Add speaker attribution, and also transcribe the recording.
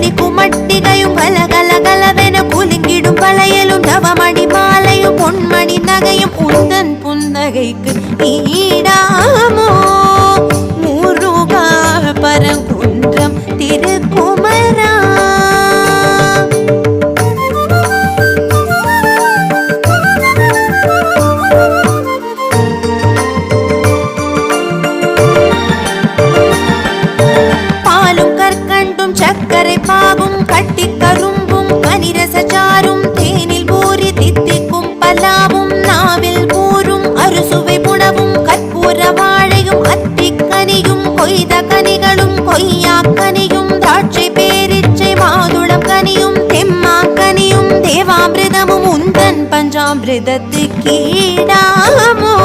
Speaker 1: கலி குமட்டிகையும் கல கல குலுங்கிடும் பழையலும் நவமணி மாலையும் பொன்மணி நகையும் உந்தன் புன்னகைக்கு நீ சர்க்கரை பாகும் கட்டி கரும்பும் கனிரசச்சாரும் தேனில் ஊறி தித்திக்கும் பலாவும் நாவில் ஊறும் அறுசுவை புணவும் கற்பூர வாழையும் அத்திக்கனியும் கொய்த கனிகளும் கொய்யா கனியும் திராட்சை பேரிச்சை மாதுளம் கனியும் தெம்மா கனியும் தேவாமிரதமும் உந்தன் பஞ்சாமிரதத்து பஞ்சாமிர்தத்தில்